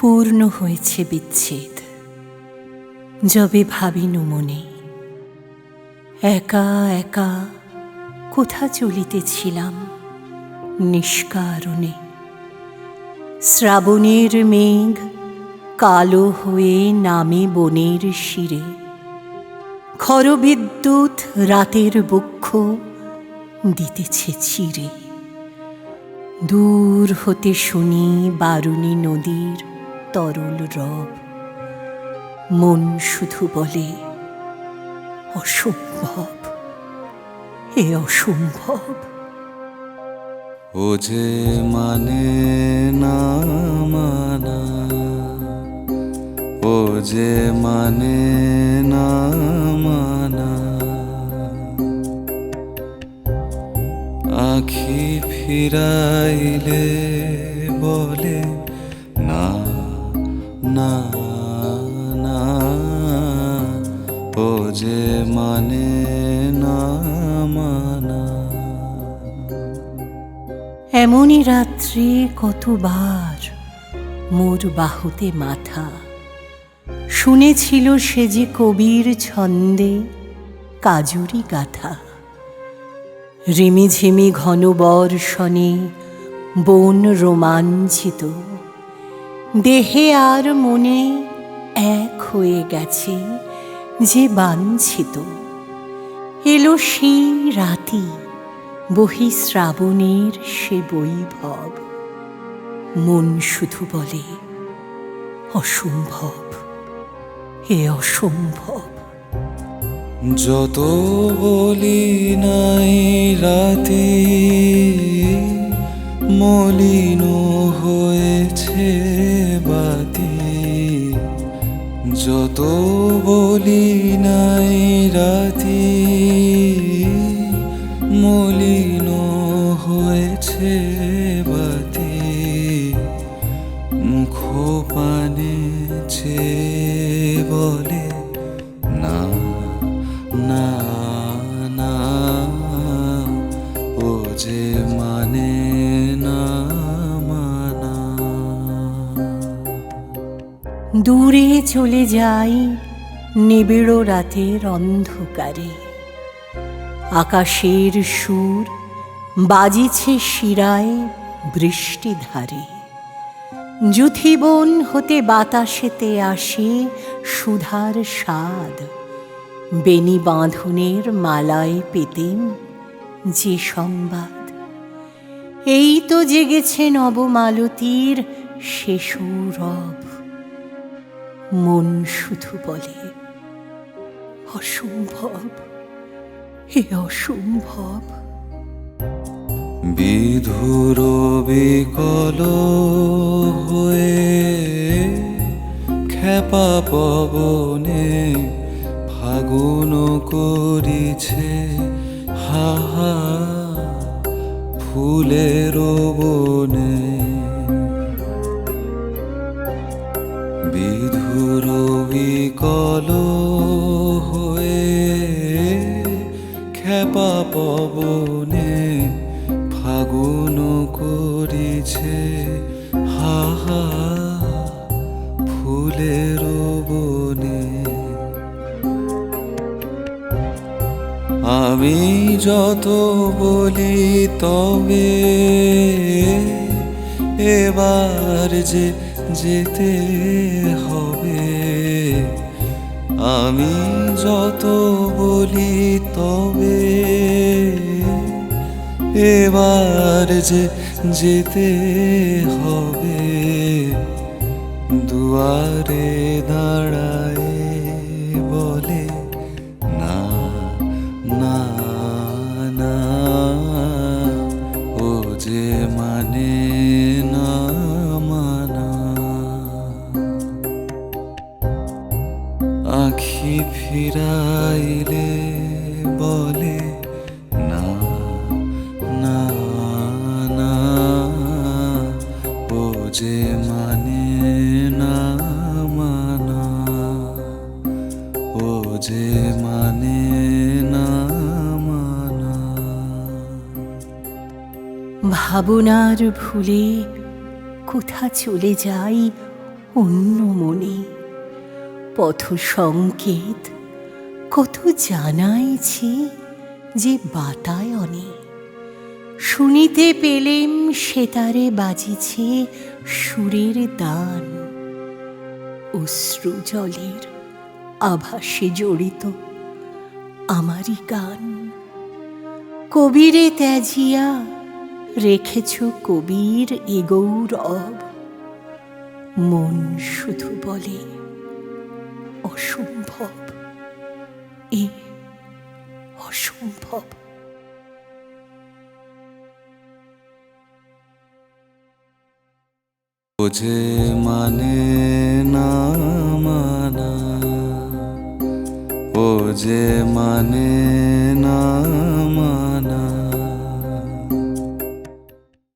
পূর্ণ হয়েছে বিচ্ছেদ। যবে ভাবিনু মনে, একা একা কোথা চলিতেছিলাম নিষ্কারণে? শ্রাবণের মেঘ কালো হয়ে নামে বনের শিরে। খরবিদ্যুৎ রাতের বক্ষ দিতেছে চিরে। দূর হতে শুনি বারুণী নদীর তরল রব, মন শুধু বলে, অসম্ভব, এ অসম্ভব। ও যে মানে না মানা, ও যে মানে না মানা, আখি ফিরাইলে বলে না না, ও যে মানে না মানা। এমনই রাত্রে কতবার মোর বাহুতে মাথা। শুনেছিল সে যে কবির ছন্দে কাজুরি গাথা। রিমিঝিমি ঘন বর্ষণে বন রোমাঞ্চিত দেহে আর মনে এক হয়ে গেছে যে বাঞ্ছিত। এলো সেই রাতি, বহি শ্রাবণের সে বৈভব। মন শুধু বলে, অসম্ভব, এ অসম্ভব। যত বলি নাই রাতে যত বলি নাই রাতি মলিন হয়েছে বাতি মুখ পানে বলে। দূরে চলে যাই নিবিড় রাতের অন্ধকারে। আকাশের সুর বাজিছে শিরায় বৃষ্টিধারে যুথিবন হতে বাতাসেতে আসে সুধার স্বাদ। বেনি বাঁধনের মালায় পেতেন যে সংবাদ। এই তো জেগেছে নবমালতীর সে সৌরভ মন শুধু বলে, অসম্ভব, হে অসম্ভব। বিধুর বিকল হয়ে খেপা পবনে ফাগুন করিছে, হাহা, ফুলের বনে। বিধুর বিকল হয়ে খেপা পবনে ফাগুন করিছে হাহা ফুলের বনে। আমি যত বলি তবে এবার যে যেতে আমি যত বলি তবে এবার যে যেতে হবে দুয়ারে দাঁড়ায় বলে যে মানে না মানা। ভাবনার ভুলে কোথা চলে যাই অন্যমণি পথ সংকেত কত জানাইছি যে বাতায়নে শুনিতে পেলেম সেতারে বাজিছে সুরের দান। অশ্রু জলের আভাসে জড়িত। আমারই গান। কবিরে ত্যাজিয়া, রেখেছ কবির এ গৌরব। মন শুধু বলে, অসম্ভব। এ অসম্ভব। মানে যে মানে मन